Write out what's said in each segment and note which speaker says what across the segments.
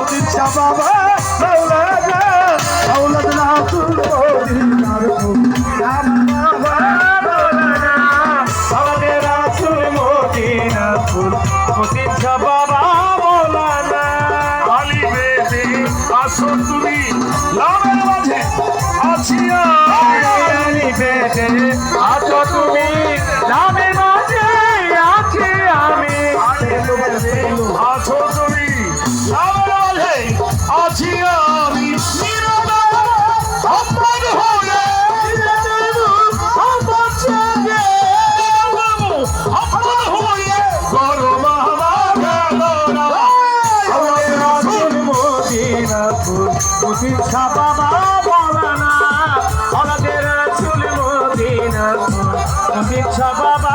Speaker 1: সদিচ্ছা বাবা মাওলানা মাওলানা তুল মদিনার নাম বাবা মাওলানা মাওলানা তুল মদিনা তুল সদিচ্ছা বাবা মাওলানা।
Speaker 2: আলী তুমি লাভের মাঝে।
Speaker 1: আছি আমি আসো মুসিদ শাহ বাবা মৌলানা হরদের চুল মদিনা। মুসিদ শাহ বাবা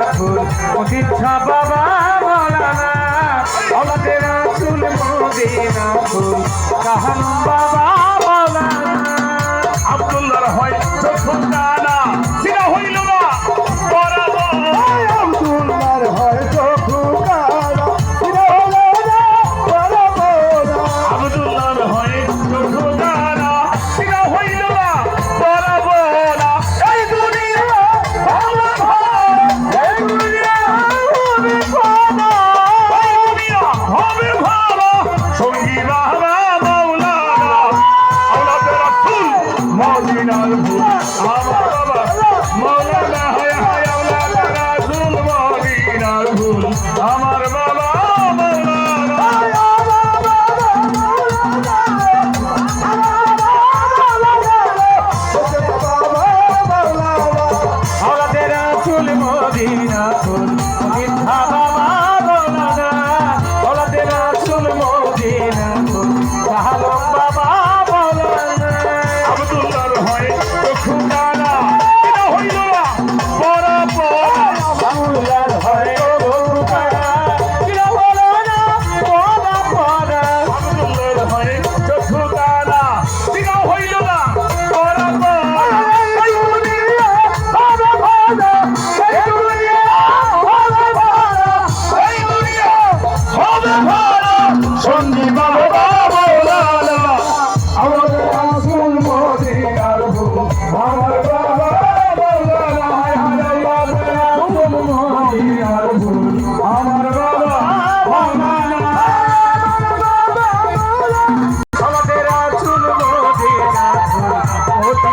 Speaker 1: রাসুল মদিনা বাবা মৌলানা আমাদের রাসুল মদিনা ফুল কাহান বাবা মৌলানা। আমার
Speaker 2: বা